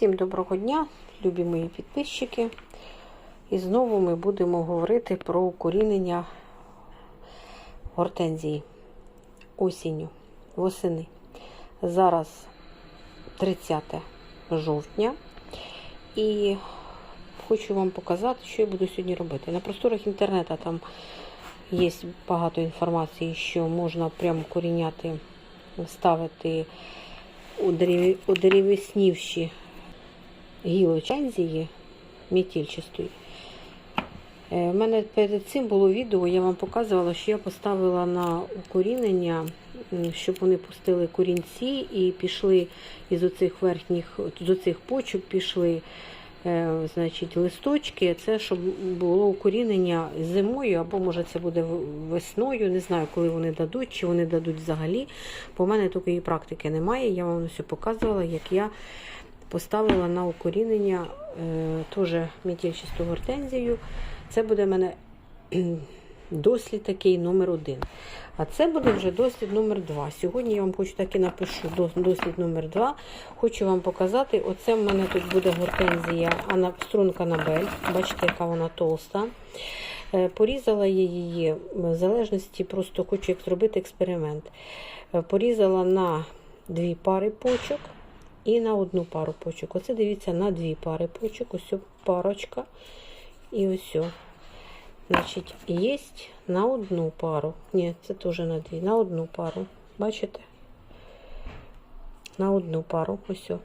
Всім доброго дня, любі мої підписчики. І знову ми будемо говорити про укорінення гортензії осінню, восени. Зараз 30 жовтня. І хочу вам показати, що я буду сьогодні робити. На просторах інтернету там є багато інформації, що можна прямо коріняти, ставити у у деревеснівші. У мене перед цим було відео, я вам показувала, що я поставила на укорінення, щоб вони пустили корінці і пішли із оцих верхніх, з оцих почок пішли е, значить, листочки. Це щоб було укорінення зимою, або може це буде весною. Не знаю, коли вони дадуть, чи вони дадуть взагалі. Бо в мене такої практики немає. Я вам все показувала, як я поставила на укорінення е, теж метільчасту гортензію. Це буде в мене дослід такий номер один. А це буде вже дослід номер два. Сьогодні я вам хочу так і напишу дос- дослід номер два. Хочу вам показати. Оце в мене тут буде гортензія струнка Набель. Бачите, яка вона толста. Е, Порізала я її в залежності, просто хочу зробити експеримент. Е, Порізала на дві пари почок і на одну пару почок. Оце дивіться на дві пари почок. Ось парочка і ось. Значить, є на одну пару. Ні, це теж на дві. На одну пару. Бачите? На одну пару. Ось. Я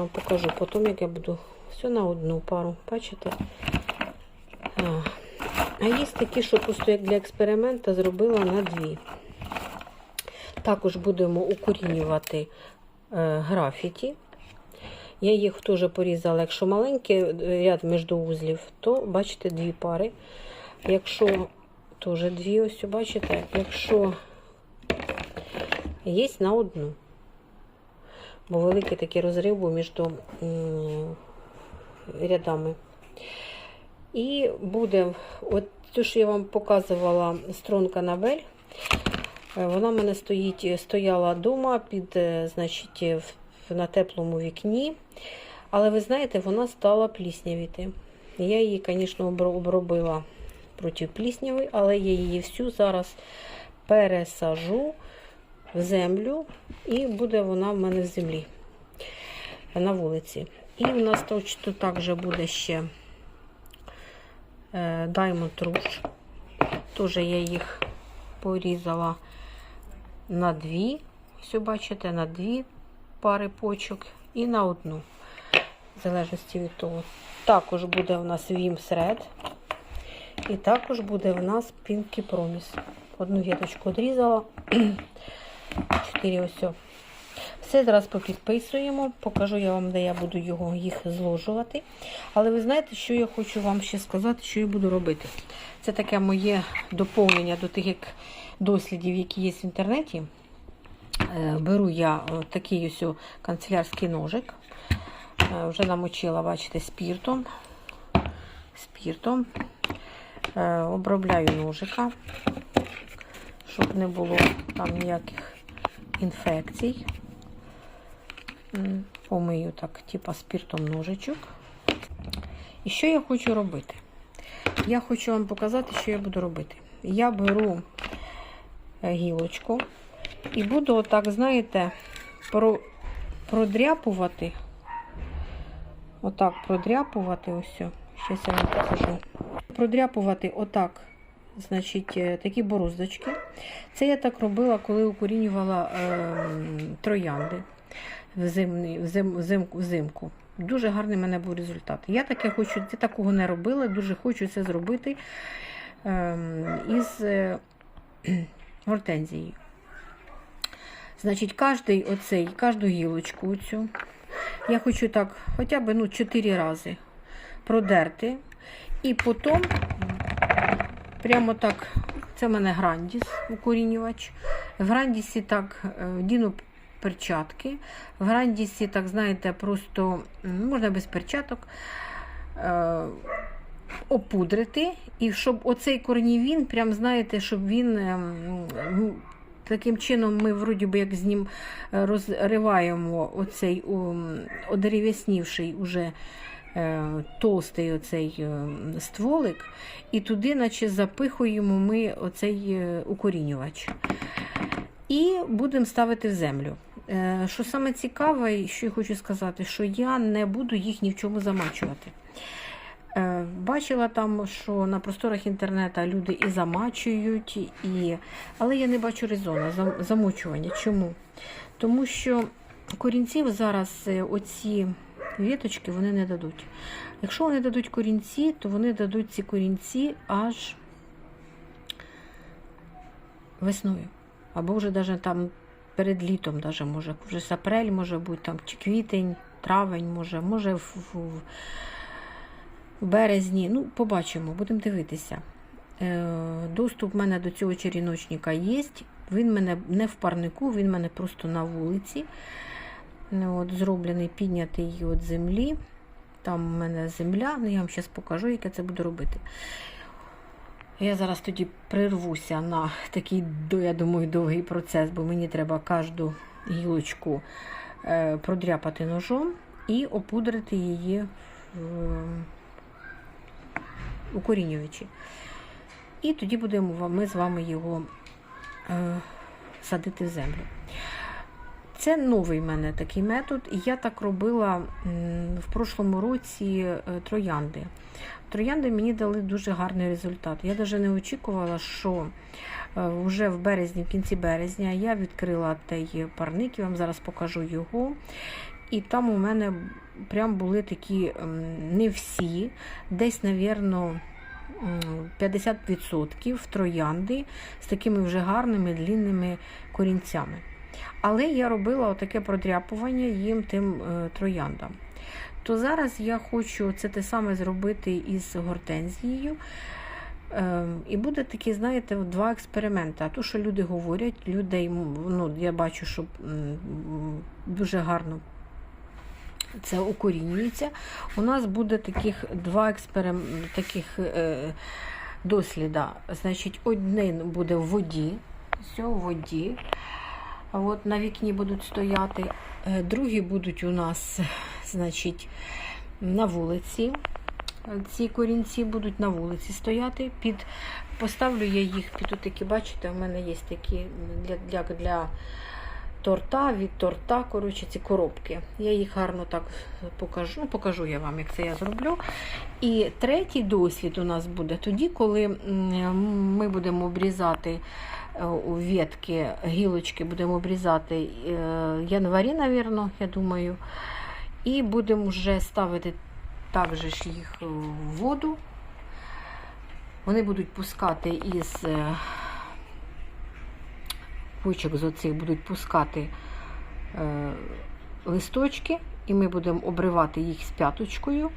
вам покажу потім, як я буду. Все на одну пару. Бачите? А, а є такі, що просто як для експерименту зробила на дві. Також будемо укорінювати графіті. Я їх теж порізала. Якщо маленький ряд між вузлів, то бачите дві пари. Якщо теж дві, ось бачите, якщо є на одну. Бо великий такий розрив був між рядами. І буде, от те, що я вам показувала струнка Набель, е, вона в мене стоїть, стояла вдома під, е, значить, на теплому вікні. Але ви знаєте, вона стала пліснявіти. Я її, звісно, обробила проти плісняви, але я її всю зараз пересажу в землю, і буде вона в мене в землі на вулиці. І в нас точно також буде ще е, Diamond Rouge. Теж я їх порізала на дві. Все бачите, на дві пари почок і на одну, в залежності від того. Також буде в нас вімсред. І також буде в нас пінкі проміс. Одну віточку відрізала. Чотири ось. Все зараз попідписуємо, покажу я вам, де я буду його, їх зложувати. Але ви знаєте, що я хочу вам ще сказати, що я буду робити. Це таке моє доповнення до тих дослідів, які є в інтернеті. Е, Беру я е, такий ось канцелярський ножик. Е, Вже намочила, бачите, спіртом. Спіртом. Обробляю ножика, щоб не було там ніяких інфекцій. Помию так, типа спіртом ножичок. І що я хочу робити? Я хочу вам показати, що я буду робити. Я беру е, гілочку. І буду отак, знаєте, про, продряпувати. Отак продряпувати ось. Щас я вам покажу. Продряпувати отак, значить, е, такі бороздочки. Це я так робила, коли укорінювала е, троянди взимні, взим, взимку, взимку. Дуже гарний в мене був результат. Я таке хочу, я такого не робила, дуже хочу це зробити е, із е, гортензією. Значить, кожний оцей, кожну гілочку оцю я хочу так хоча б ну, 4 рази продерти. І потім прямо так, це в мене грандіс, укорінювач. В грандісі так е, вдіну перчатки. В грандісі, так, знаєте, просто можна без перчаток. Е, опудрити, і щоб оцей корнівін, прям знаєте, щоб він ем, Таким чином, ми вроді би як з ним е, розриваємо оцей одерев'яснівший уже е, товстий оцей е, стволик, і туди, наче запихуємо ми оцей е, укорінювач. І будемо ставити в землю. Е, Що саме цікаве, що я хочу сказати, що я не буду їх ні в чому замачувати. Е, Бачила там, що на просторах інтернету люди і замачують, і... але я не бачу резону зам- замочування. Чому? Тому що корінців зараз е, оці віточки вони не дадуть. Якщо вони дадуть корінці, то вони дадуть ці корінці аж весною. Або вже навіть там перед літом, даже може, вже з апрель може бути, там, чи квітень, травень, може, може в, в, в березні. Ну, побачимо, будемо дивитися. Е, доступ в мене до цього черіночника є. Він мене не в парнику, він мене просто на вулиці. Ну, От, зроблений, піднятий від землі. Там в мене земля, ну я вам зараз покажу, як я це буду робити. Я зараз тоді прирвуся на такий, я думаю, довгий процес, бо мені треба кожну гілочку е, продряпати ножом і опудрити її в укорінювачі. І тоді будемо ми з вами його е, садити в землю. Це новий в мене такий метод. Я так робила в прошлому році е, троянди. Троянди мені дали дуже гарний результат. Я навіть не очікувала, що е, вже в березні, в кінці березня, я відкрила той парник, я вам зараз покажу його. І там у мене прям були такі ем, не всі, десь, навірно, 50% троянди з такими вже гарними длінними корінцями. Але я робила отаке продряпування їм тим е, трояндам. То зараз я хочу це те саме зробити із гортензією. Ем, І буде такі, знаєте, два експерименти. А то, що люди говорять, людей, ну, я бачу, що дуже гарно це укорінюється. У нас буде таких два експерим... таких е, досліда. Значить, один буде в воді, все в воді. От на вікні будуть стояти. Е, Другі будуть у нас, значить, на вулиці. Ці корінці будуть на вулиці стояти. Під, поставлю я їх під такі, бачите, у мене є такі для, для, для торта, від торта, коротше, ці коробки. Я їх гарно так покажу. Ну, покажу я вам, як це я зроблю. І третій дослід у нас буде тоді, коли ми будемо обрізати е, ветки, гілочки будемо обрізати е, январі, навірно, я думаю. І будемо вже ставити також їх в воду. Вони будуть пускати із е, почок з оцих будуть пускати е, листочки, і ми будемо обривати їх з п'яточкою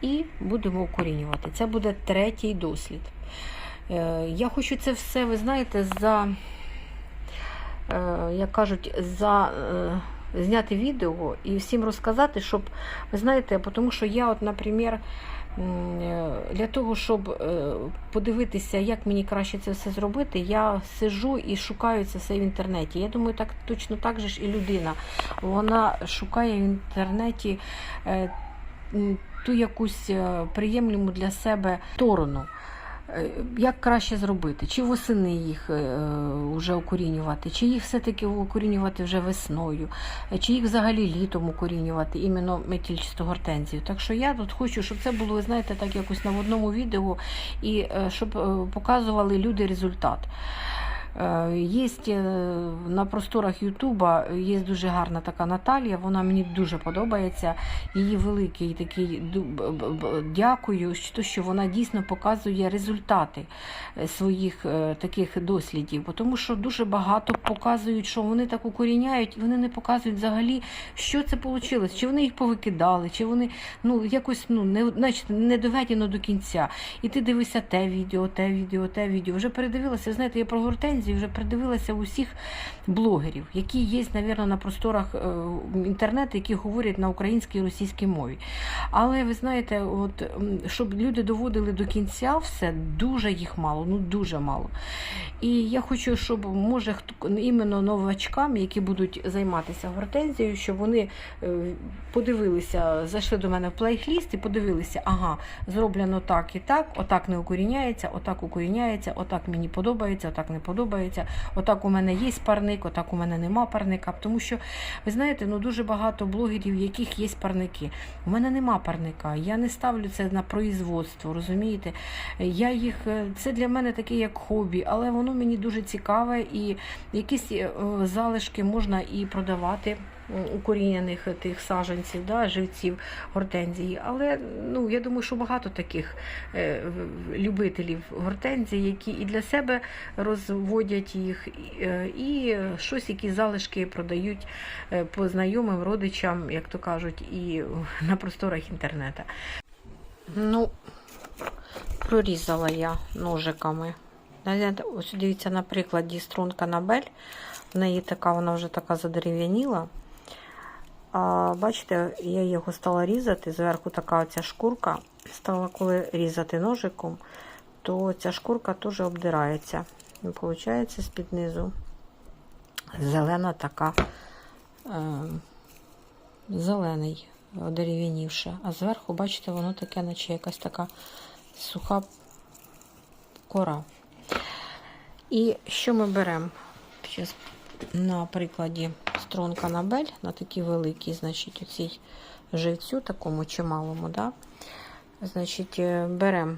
і будемо укорінювати. Це буде третій дослід. Е, я хочу це все, ви знаєте, за, е, як кажуть, за. Е, Зняти відео і всім розказати, щоб ви знаєте, тому що я, от, наприклад, е, для того, щоб е, подивитися, як мені краще це все зробити, я сижу і шукаю це все в інтернеті. Я думаю, так точно так же ж і людина. Вона шукає в інтернеті е, ту якусь е, для себе сторону. Е, Як краще зробити? Чи восени їх е, вже укорінювати, чи їх все-таки укорінювати вже весною, е, чи їх взагалі літом укорінювати, іменно метільчисту гортензію. Так що я тут хочу, щоб це було, ви знаєте, так якось на одному відео і е, щоб е, показували люди результат. Є на просторах Ютуба є дуже гарна така Наталія, вона мені дуже подобається. Її великий такий дякую, що- вона дійсно показує результати е, своїх е, таких дослідів. Тому що дуже багато показують, що вони так укоріняють, вони не показують взагалі, що це вийшло, чи вони їх повикидали, чи вони ну якось ну не значить, не доведено до кінця. І ти дивишся те відео, те відео, те відео. Вже передивилася. Знаєте, я про гортензію гортензії вже придивилася усіх блогерів, які є, мабуть, на просторах е, інтернету, які говорять на українській і російській мові. Але ви знаєте, от щоб люди доводили до кінця все, дуже їх мало, ну дуже мало. І я хочу, щоб може іменно новачкам, які будуть займатися гортензією, щоб вони е, подивилися, зайшли до мене в плейхліст і подивилися, ага, зроблено так і так, отак не укоріняється, отак укоріняється, отак мені подобається, отак не подобається, отак у мене є парник, отак у мене нема парника. Тому що ви знаєте, ну дуже багато блогерів, яких є парники. У мене нема парника. Я не ставлю це на производство, розумієте? Я їх е, це для мене таке як хобі, але воно мені дуже цікаве і якісь е, залишки можна і продавати укорінених тих саджанців, да, живців гортензії. Але ну я думаю, що багато таких е, любителів гортензії, які і для себе розводять їх, і, е, щось, які залишки продають е, по знайомим родичам, як то кажуть, і на просторах інтернету. Ну, прорізала я ножиками. Ось дивіться, на прикладі струнка Набель. В неї така, вона вже така задерев'яніла. А бачите, я його стала різати. Зверху така оця шкурка. Стала, коли різати ножиком, то ця шкурка теж обдирається. І виходить з-під низу зелена така, е, зелений, одерев'янівше. А зверху, бачите, воно таке, наче якась така суха кора. І що ми беремо? Зараз на прикладі струнка Набель, на такій великій, значить, оцій живцю, такому чималому, да? значить, е, беремо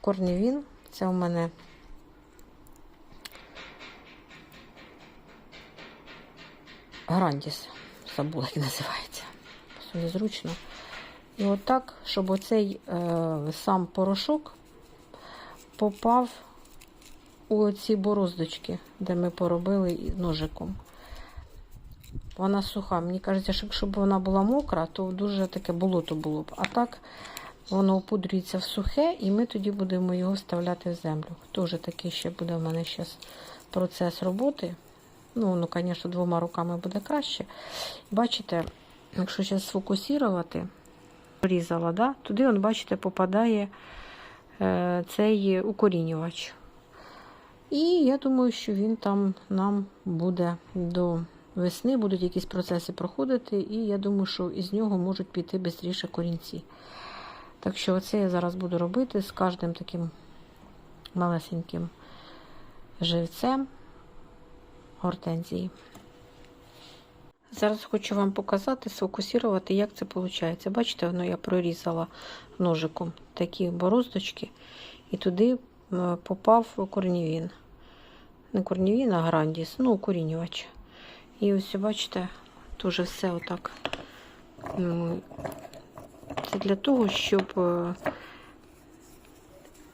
корневін. Це у мене Грандіс. Забула, як називається. Просто незручно. І отак, щоб оцей е, сам порошок попав у ці бороздочки, де ми поробили ножиком. Вона суха. Мені кажеться, що якщо б вона була мокра, то дуже таке болото було б. А так воно опудрюється в сухе, і ми тоді будемо його вставляти в землю. Теж такий ще буде в мене зараз процес роботи. Ну, ну, звісно, двома руками буде краще. Бачите, якщо зараз сфокусувати, порізала, да? туди, он, бачите, попадає е, цей укорінювач. І я думаю, що він там нам буде до весни, будуть якісь процеси проходити, і я думаю, що із нього можуть піти швидше корінці. Так що це я зараз буду робити з кожним таким малесеньким живцем гортензії. Зараз хочу вам показати, сфокусувати, як це виходить. Бачите, воно я прорізала ножиком такі бороздочки, і туди е, попав корнівін. Не корнівін, а грандіс, ну, укорінювач. І ось, бачите, теж все отак. Це для того, щоб е,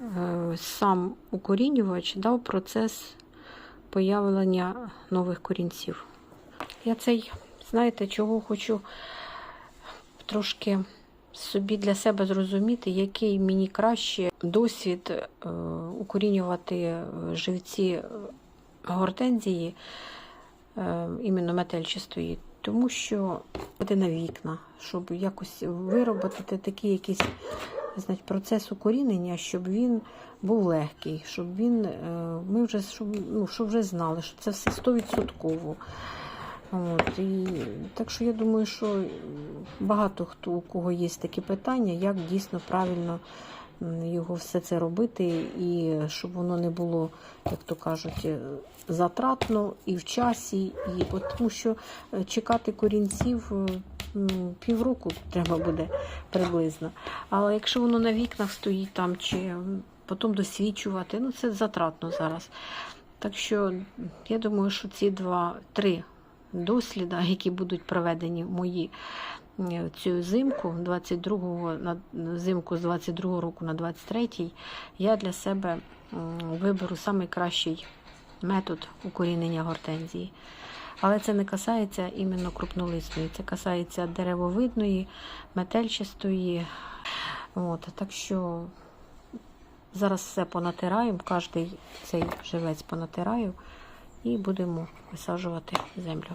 е, сам укорінювач дав процес появлення нових корінців. Я цей, знаєте, чого хочу трошки собі для себе зрозуміти, який мені краще досвід е, укорінювати живці гортензії, е, іменно метельчастої, тому що буде на вікна, щоб якось виробити такий якийсь значить, процес укорінення, щоб він був легкий, щоб він, е, ми вже, щоб, ну, щоб вже знали, що це все стовідсотково. От, і, так що я думаю, що багато хто у кого є такі питання, як дійсно правильно його все це робити, і щоб воно не було, як то кажуть, е, затратно і в часі, і от, тому що е, чекати корінців е, півроку треба буде приблизно. Але якщо воно на вікнах стоїть там чи потім досвідчувати, ну це затратно зараз. Так що я думаю, що ці два-три досліди, які будуть проведені мої цю зимку, 22 на зимку з 22 року на 23, я для себе виберу найкращий метод укорінення гортензії. Але це не касається іменно крупнолисної, це касається деревовидної, метельчастої. От, так що Зараз все понатираємо, кожний цей живець понатираю і будемо висаджувати землю.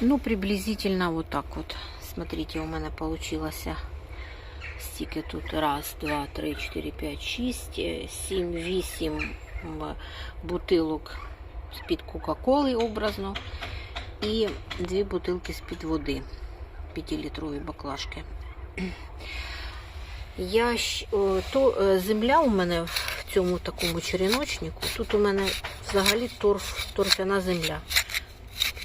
Ну, приблизительно вот так вот. Смотрите, у мене получилося стільки тут. Раз, два, три, чотири, п'ять, шість, сім, вісім м, бутилок з-під Кока-Коли образно. І дві бутилки з-під води. 5-літрові баклажки. Я то е, земля у мене в цьому такому череночнику. Тут у мене взагалі торф, торфяна земля.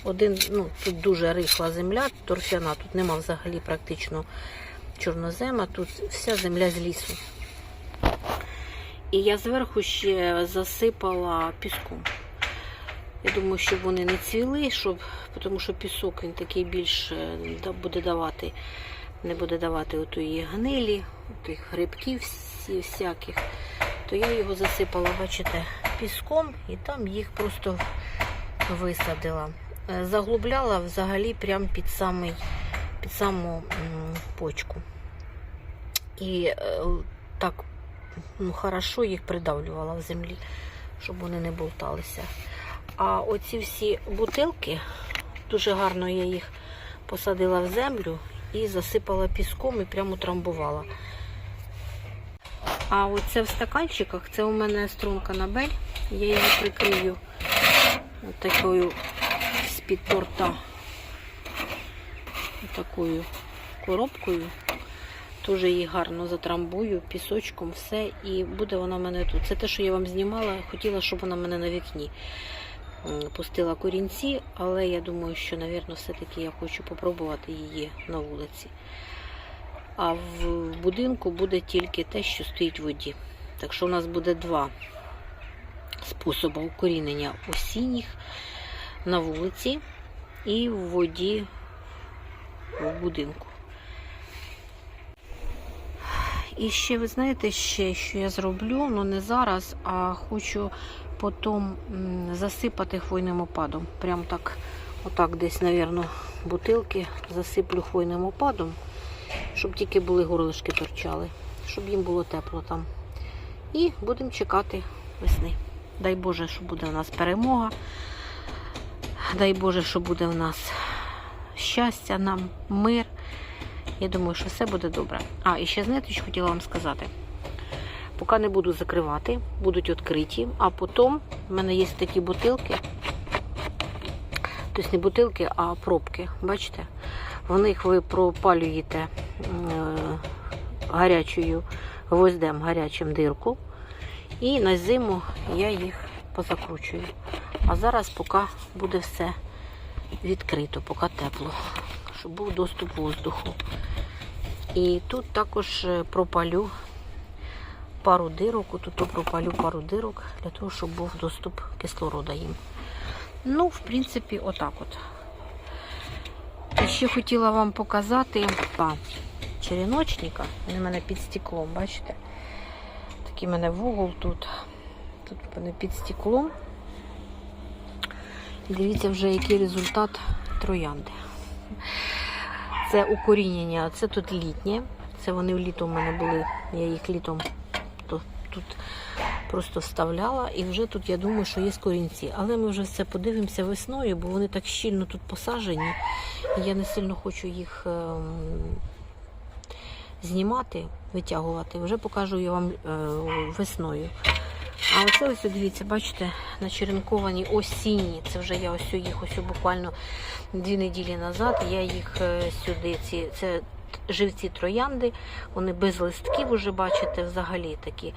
Один, ну, тут дуже рихла земля, торфяна, тут нема взагалі практично чорнозема, тут вся земля з лісу. І я зверху ще засипала піском. Я думаю, щоб вони не цвіли, щоб, тому що пісок він такий більш е, буде давати, не буде давати отої гнилі, тих грибків всяких. То я його засипала, бачите, піском і там їх просто висадила. Е, Заглубляла взагалі прямо під, самий, під саму почку. І е, так ну, хорошо їх придавлювала в землі, щоб вони не болталися. А оці всі бутилки, дуже гарно я їх посадила в землю і засипала піском і прямо трамбувала. А оце в стаканчиках, це у мене струнка набель. Я її прикрию такою з-під торта. Такою коробкою. Теж її гарно затрамбую, пісочком, все, і буде вона в мене тут. Це те, що я вам знімала, хотіла, щоб вона в мене на вікні пустила корінці, але я думаю, що, мабуть, все-таки я хочу попробувати її на вулиці. А в будинку буде тільки те, що стоїть в воді. Так що у нас буде два способи укорінення осінніх на вулиці і в воді в будинку. І ще, ви знаєте, ще, що я зроблю, ну не зараз, а хочу потім засипати хвойним опадом. Прям так, отак десь, мабуть, бутилки засиплю хвойним опадом, щоб тільки були горлишки торчали, щоб їм було тепло там. І будемо чекати весни. Дай Боже, що буде у нас перемога. Дай Боже, що буде у нас щастя нам, мир. Я думаю, що все буде добре. А, і ще знаєте, що хотіла вам сказати. Поки не буду закривати, будуть відкриті, а потім в мене є такі бутилки. Тобто не бутилки, а пробки. Бачите? В них ви пропалюєте е, гарячою гвоздем гарячим дирку. І на зиму я їх позакручую. А зараз поки буде все відкрито, поки тепло, щоб був доступ воздуху. І тут також е, пропалю пару дирок, тут пропалю пару дирок для того, щоб був доступ кислорода їм. Ну, в принципі, отак от. І ще хотіла вам показати два череночника. Вони в мене під стеклом, бачите? Такий в мене вугол тут. Тут в мене під стеклом. Дивіться вже, який результат троянди. Це укорінення, це тут літнє. Це вони влітом у мене були. Я їх літом то- тут просто вставляла. І вже тут я думаю, що є корінці. Але ми вже все подивимося весною, бо вони так щільно тут посаджені. І я не сильно хочу їх ем, знімати, витягувати. Вже покажу я вам е, весною. А оце ось, дивіться, бачите, начеренковані осінні. Це вже я ось їх ось буквально дві неділі назад. Я їх е, сюди, ці, це живці троянди, вони без листків уже бачите, взагалі такі.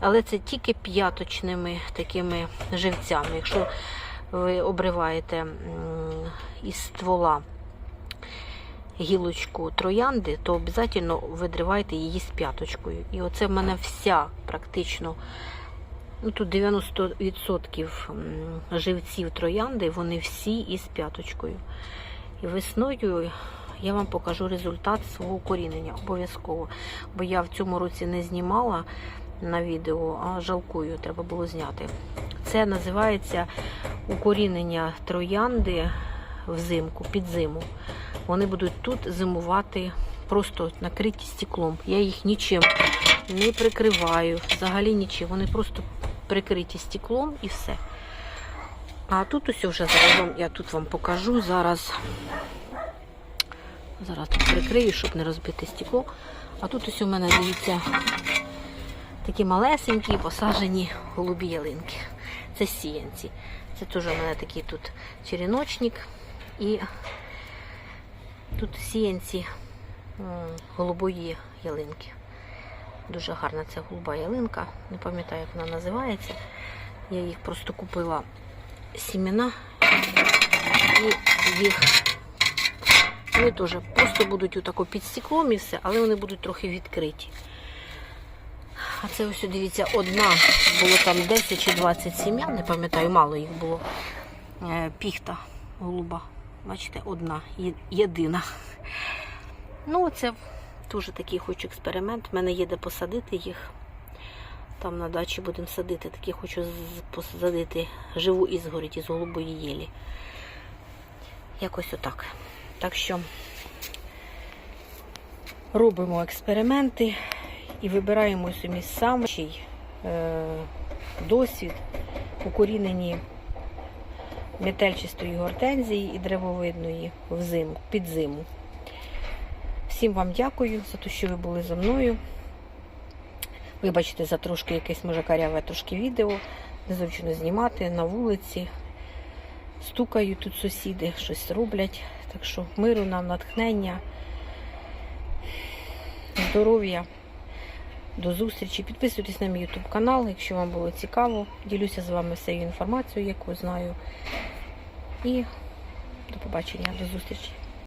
Але це тільки п'яточними такими живцями. Якщо ви обриваєте із ствола гілочку троянди, то обов'язково видривайте її з п'яточкою. І оце в мене вся практично. Ну, тут 90% живців троянди, вони всі із п'яточкою. І весною я вам покажу результат свого укорінення обов'язково. Бо я в цьому році не знімала на відео, а жалкую, треба було зняти. Це називається укорінення троянди взимку, під зиму. Вони будуть тут зимувати просто накриті стеклом. Я їх нічим не прикриваю, взагалі нічим. Вони просто прикриті стеклом і все. А тут ось вже заразом я тут вам покажу зараз. Зараз тут прикрию, щоб не розбити стекло. А тут ось у мене, дивіться, такі малесенькі посаджені голубі ялинки. Це сіянці. Це теж у мене такий тут череночник. І тут сіянці голубої ялинки. Дуже гарна ця голуба ялинка. Не пам'ятаю, як вона називається. Я їх просто купила сімена і їх вони теж просто будуть отако під стеклом і все, але вони будуть трохи відкриті. А це ось, дивіться, одна, було там 10 чи 20 сім'ян, не пам'ятаю, мало їх було. Е, Піхта голуба. Бачите, одна, єдина. Ну, це теж такий хочу експеримент. У мене є де посадити їх. Там на дачі будемо садити. Такі хочу посадити живу ізгородь із голубої єлі. Якось отак. Так що робимо експерименти і вибираємо собі самий е, досвід укорінені метельчистої гортензії і древовидної взиму, під зиму. Всім вам дякую за те, що ви були зі мною. Вибачте за трошки якесь може каряве трошки відео. Незручно знімати на вулиці. Стукають тут сусіди, щось роблять. Так що миру нам, натхнення, здоров'я. До зустрічі. Підписуйтесь на мій YouTube канал, якщо вам було цікаво. Ділюся з вами всією інформацією, яку знаю. І до побачення, до зустрічі.